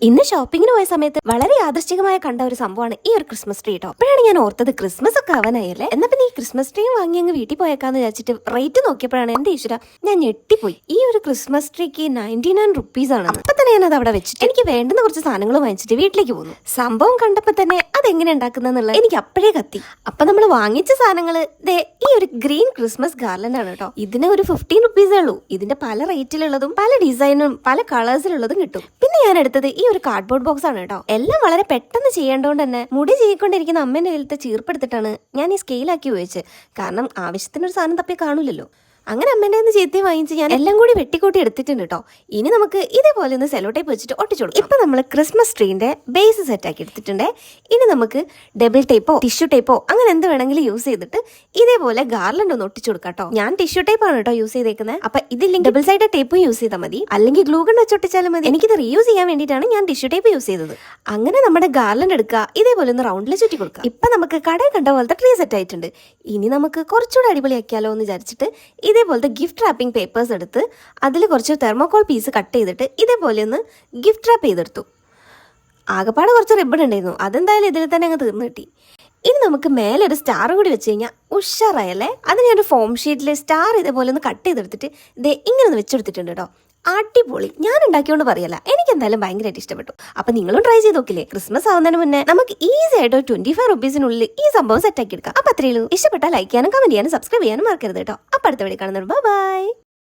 ഇന്ന് ഷോപ്പിങ്ങിന് പോയ സമയത്ത് വളരെ യാദൃശ്ചികമായി കണ്ട ഒരു സംഭവമാണ് ഈ ഒരു ക്രിസ്മസ് ട്രീ കേട്ടോ അപ്പോഴാണ് ഞാൻ ഓർത്തത് ക്രിസ്മസ് ഒക്കെ ആവാനായല്ലേ? എന്നാ പിന്നെ ഈ ക്രിസ്മസ് ട്രീ വാങ്ങി അങ്ങ് വീട്ടിൽ പോയേക്കാന്ന് വിചാരിച്ചിട്ട് റേറ്റ് നോക്കിയപ്പോഴാണ് എന്റെ ഈശ്വര ഞാൻ ഞെട്ടിപ്പോയി. ഈ ഒരു ക്രിസ്മസ് ട്രീക്ക് നയന്റി നയൻ റുപ്പീസ് ആണ് അപ്പൊ അത് അവിടെ വെച്ചിട്ട് എനിക്ക് വേണ്ടുന്ന കുറച്ച് സാധനങ്ങൾ വാങ്ങിച്ചിട്ട് വീട്ടിലേക്ക് പോന്നു. സംഭവം കണ്ടപ്പോ തന്നെ അത് എങ്ങനെ ഉണ്ടാക്കുന്നുള്ള എനിക്ക് അപ്പോഴേ കത്തി. അപ്പൊ നമ്മൾ വാങ്ങിച്ച സാധനങ്ങൾ ദേ ഈ ഒരു ഗ്രീൻ ക്രിസ്മസ് ഗാർലൻഡ് ആണ് കേട്ടോ. ഇതിന് ഒരു ഫിഫ്റ്റീൻ റുപ്പീസേ ഉള്ളൂ. ഇതിന്റെ പല റേറ്റിലുള്ളതും പല ഡിസൈനും പല കളേഴ്സിലുള്ളതും കിട്ടും. പിന്നെ ഞാൻ എടുത്തത് ഈ ഒരു കാർഡ്ബോർഡ് ബോക്സ് ആണ് കേട്ടോ. എല്ലാം വളരെ പെട്ടെന്ന് ചെയ്യേണ്ടതുകൊണ്ട് തന്നെ മുടി ചെയ്യിക്കൊണ്ടിരിക്കുന്ന അമ്മേന്റെ കയ്യിലത്തെ ചീർപ്പെടുത്തിട്ടാണ് ഞാൻ ഈ സ്കെയിലാക്കി ഉപയോഗിച്ചത്. കാരണം ആവശ്യത്തിനൊരു സാധനം തപ്പി കാണൂലല്ലോ. അങ്ങനെ അമ്മേന്റെ നിന്ന് ചീത്തി വാങ്ങിച്ച് ഞാൻ എല്ലാം കൂടി വെട്ടിക്കൂട്ടി എടുത്തിട്ടുണ്ട് കേട്ടോ ഇനി നമുക്ക് ഇതേപോലെ ഒന്ന് സെലോ ടേപ്പ് വെച്ചിട്ട് ഒട്ടിച്ചു കൊടുക്കാം. ഇപ്പൊ നമ്മൾ ക്രിസ്മസ് ട്രീന്റെ ബേസ് സെറ്റ് ആക്കി എടുത്തിട്ടുണ്ട്. ഇനി നമുക്ക് ഡബിൾ ടേപ്പോ ടിഷ്യൂ ടേപ്പോ അങ്ങനെ എന്ത് വേണമെങ്കിലും യൂസ് ചെയ്തിട്ട് ഇതേപോലെ ഗാർലൻഡ് ഒന്ന് ഒട്ടിച്ചു കൊടുക്കാം കേട്ടോ ഞാൻ ടിഷ്യൂ ആണ് കേട്ടോ യൂസ് ചെയ്തേക്കുന്നത് അപ്പൊ ഇതില്ലെങ്കിൽ ഡബിൾ സൈഡ് ടേപ്പും യൂസ് ചെയ്താൽ മതി. അല്ലെങ്കിൽ ഗ്ലൂ ഗൺ വെച്ച് ഒട്ടിച്ചാലും മതി. എനിക്കിത് റീയൂസ് ചെയ്യാൻ വേണ്ടിയിട്ടാണ് ഞാൻ ടിഷ്യൂ ടേപ്പ് യൂസ് ചെയ്തത്. അങ്ങനെ നമ്മുടെ ഗാർലൻഡ് എടുക്കുക. ഇതേപോലെ ഒന്ന് റൗണ്ടിൽ ചുറ്റി കൊടുക്കുക. ഇപ്പൊ നമുക്ക് കടയിൽ കണ്ട പോലത്തെ ട്രീ സെറ്റ് ആയിട്ടുണ്ട്. ഇനി നമുക്ക് കുറച്ചുകൂടെ അടിപൊളിയാക്കിയാലോ എന്ന് വിചാരിച്ചിട്ട് ഇതേപോലത്തെ ഗിഫ്റ്റ് റാപ്പിംഗ് പേപ്പേഴ്സ് എടുത്ത് അതിൽ കുറച്ച് തെർമോകോൾ പീസ് കട്ട് ചെയ്തിട്ട് ഇതേപോലെ ഒന്ന് ഗിഫ്റ്റ് റാപ്പ് ചെയ്തെടുത്തു. ആകപ്പാട് കുറച്ച് റിബൺ ഉണ്ടായിരുന്നു. അതെന്തായാലും ഇതിൽ തന്നെ അങ്ങ് തീർന്നു കിട്ടി. ഇനി നമുക്ക് മേലെ ഒരു സ്റ്റാർ കൂടി വെച്ച് കഴിഞ്ഞാൽ ഉഷാറായല്ലേ അത് ഞാൻ ഒരു ഫോം ഷീറ്റിൽ സ്റ്റാർ ഇതേപോലെ ഒന്ന് കട്ട് ചെയ്തെടുത്തിട്ട് ദേ ഇങ്ങനെ ഒന്ന് വെച്ചെടുത്തിട്ടുണ്ട് കേട്ടോ അടിപൊളി. ഞാൻ ഉണ്ടാക്കിയോണ്ട് പറയല്ല. എനിക്ക് എന്തായാലും ഭയങ്കരമായിട്ട് ഇഷ്ടപ്പെട്ടു. അപ്പൊ നിങ്ങളും ട്രൈ ചെയ്ത് നോക്കില്ലേ? ക്രിസ്മസ് ആവുന്നതിന് മുന്നേ നമുക്ക് ഈസി ആയിട്ട് ട്വന്റി ഫൈവ് റുപ്പീസിനുള്ളിൽ ഈ സംഭവം സെറ്റ് ആക്കി എടുക്കാം. അപ്പൊ അത്രയുള്ളൂ ഇഷ്ടപ്പെട്ടാൽ ലൈക്ക് ചെയ്യാനും കമന്റ് ചെയ്യാനും സബ്സ്ക്രൈബ് ചെയ്യാനും മറക്കരുത് കേട്ടോ അപ്പൊ അടുത്ത വീഡിയോ കാണുന്നത് ബൈ